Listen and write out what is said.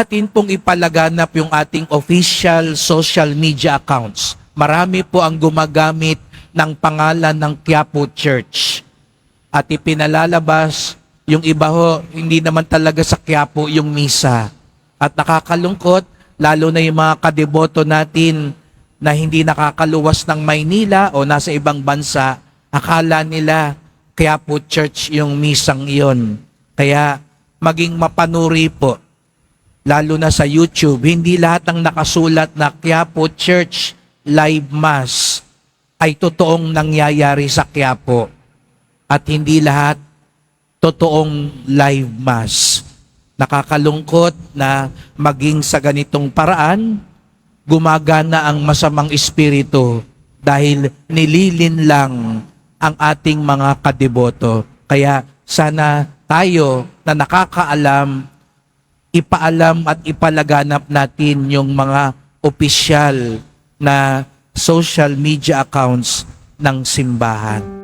atin pong ipalaganap yung ating official social media accounts. Marami po ang gumagamit ng pangalan ng Quiapo Church. At ipinalalabas yung iba ho, hindi naman talaga sa Quiapo yung misa. At nakakalungkot, lalo na yung mga kadeboto natin na hindi nakakaluwas ng Maynila o nasa ibang bansa, akala nila Quiapo Church yung misang iyon. Kaya maging mapanuri po, lalo na sa YouTube, hindi lahat ng nakasulat na Quiapo Church Live Mass ay totoong nangyayari sa Quiapo. At hindi lahat totoong live mass. Nakakalungkot na maging sa ganitong paraan, gumagana ang masamang espiritu dahil nililin lang ang ating mga kadeboto. Kaya sana tayo na nakakaalam, ipaalam at ipalaganap natin yung mga opisyal na social media accounts ng simbahan.